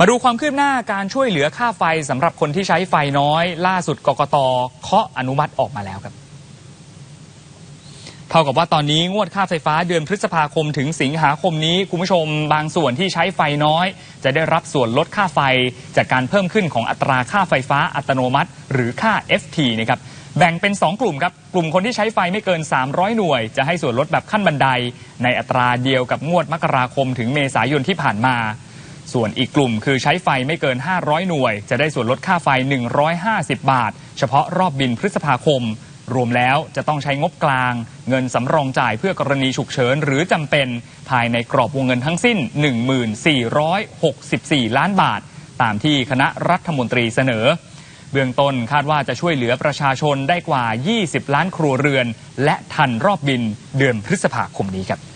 มาดูความคืบหน้าการช่วยเหลือค่าไฟสำหรับคนที่ใช้ไฟน้อย ล่าสุดกกตเคาะอนุมัติออกมาแล้วครับ เท่ากับว่าตอนนี้งวดค่าไฟฟ้าเดือนพฤษภาคมถึงสิงหาคมนี้ คุณผู้ชมบางส่วนที่ใช้ไฟน้อย จะได้รับส่วนลดค่าไฟ จากการเพิ่มขึ้นของอัตราค่าไฟฟ้าอัตโนมัติ หรือค่า FT นะครับแบ่งเป็น 2 กลุ่มครับ กลุ่มคนที่ใช้ไฟไม่เกิน 300 หน่วย จะให้ส่วนลดแบบขั้นบันได ในอัตราเดียวกับงวดมกราคมถึงเมษายนที่ผ่านมา ส่วนอีกกลุ่มคือใช้ไฟไม่เกิน 500 หน่วย จะได้ส่วนลดค่าไฟ 150 บาท เฉพาะรอบบินพฤษภาคม รวมแล้วจะต้องใช้งบกลาง เงินสำรองจ่ายเพื่อกรณีฉุกเฉินหรือจำเป็น ภายในกรอบวงเงินทั้งสิ้น 1464 ล้านบาท ตามที่คณะรัฐมนตรีเสนอเบื้องต้นคาดว่าจะช่วยเหลือประชาชนได้กว่า 20 ล้านครัวเรือน และทันรอบบินเดือนพฤษภาคมนี้ครับ